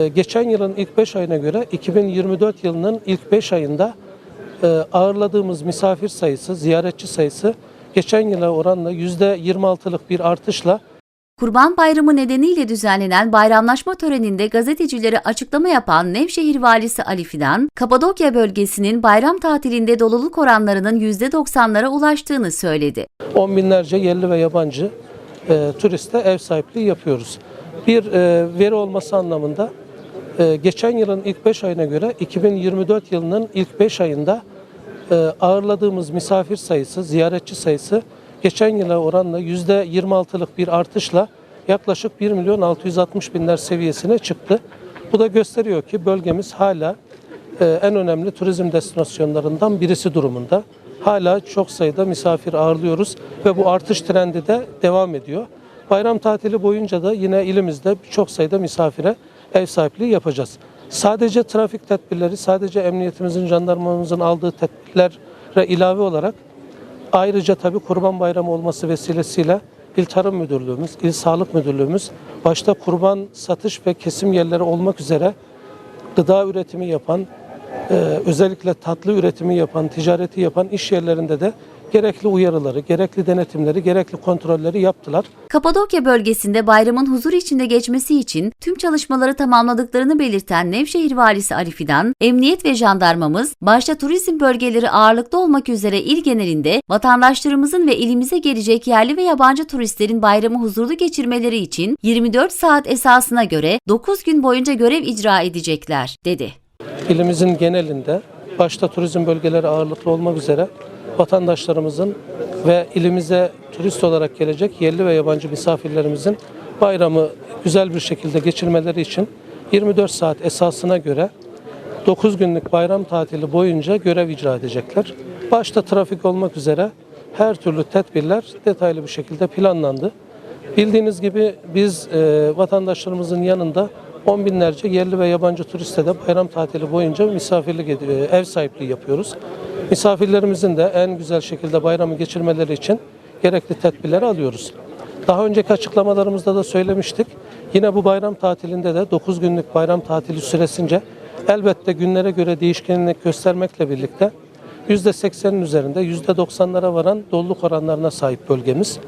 Ee, Geçen yılın ilk 5 ayına göre 2024 yılının ilk 5 ayında e, ağırladığımız misafir sayısı, ziyaretçi sayısı geçen yıla oranla %26'lık bir artışla Kurban Bayramı nedeniyle düzenlenen bayramlaşma töreninde gazetecilere açıklama yapan Nevşehir Valisi Ali Fidan, Kapadokya bölgesinin bayram tatilinde doluluk oranlarının %90'lara ulaştığını söyledi. on binlerce yerli ve yabancı e, turiste ev sahipliği yapıyoruz. Bir e, veri olması anlamında geçen yılın ilk 5 ayına göre 2024 yılının ilk 5 ayında e, ağırladığımız misafir sayısı, ziyaretçi sayısı geçen yıla oranla %26'lık bir artışla yaklaşık 1 milyon 660 binler seviyesine çıktı. Bu da gösteriyor ki bölgemiz hala e, en önemli turizm destinasyonlarından birisi durumunda. Hala çok sayıda misafir ağırlıyoruz ve bu artış trendi de devam ediyor. Bayram tatili boyunca da yine ilimizde çok sayıda misafire ev sahipliği yapacağız. Sadece trafik tedbirleri, sadece emniyetimizin, jandarmamızın aldığı tedbirlere ilave olarak Ayrıca tabii Kurban Bayramı olması vesilesiyle İl Tarım Müdürlüğümüz, İl Sağlık Müdürlüğümüz başta kurban satış ve kesim yerleri olmak üzere gıda üretimi yapan, e, özellikle tatlı üretimi yapan, ticareti yapan iş yerlerinde de gerekli uyarıları, gerekli denetimleri, gerekli kontrolleri yaptılar. Kapadokya bölgesinde bayramın huzur içinde geçmesi için tüm çalışmaları tamamladıklarını belirten Nevşehir Valisi Ali Fidan, emniyet ve jandarmamız, başta turizm bölgeleri ağırlıklı olmak üzere il genelinde vatandaşlarımızın ve ilimize gelecek yerli ve yabancı turistlerin bayramı huzurlu geçirmeleri için 24 saat esasına göre 9 gün boyunca görev icra edecekler, dedi. İlimizin genelinde başta turizm bölgeleri ağırlıklı olmak üzere vatandaşlarımızın ve ilimize turist olarak gelecek yerli ve yabancı misafirlerimizin bayramı güzel bir şekilde geçirmeleri için 24 saat esasına göre 9 günlük bayram tatili boyunca görev icra edecekler. Başta trafik olmak üzere her türlü tedbirler detaylı bir şekilde planlandı. Bildiğiniz gibi biz e, vatandaşlarımızın yanında on binlerce yerli ve yabancı turiste de bayram tatili boyunca misafirlik ediyor, ev sahipliği yapıyoruz. Misafirlerimizin de en güzel şekilde bayramı geçirmeleri için gerekli tedbirleri alıyoruz. Daha önceki açıklamalarımızda da söylemiştik. Yine bu bayram tatilinde de 9 günlük bayram tatili süresince elbette günlere göre değişkenlik göstermekle birlikte %80'in üzerinde %90'lara varan doluluk oranlarına sahip bölgemiz.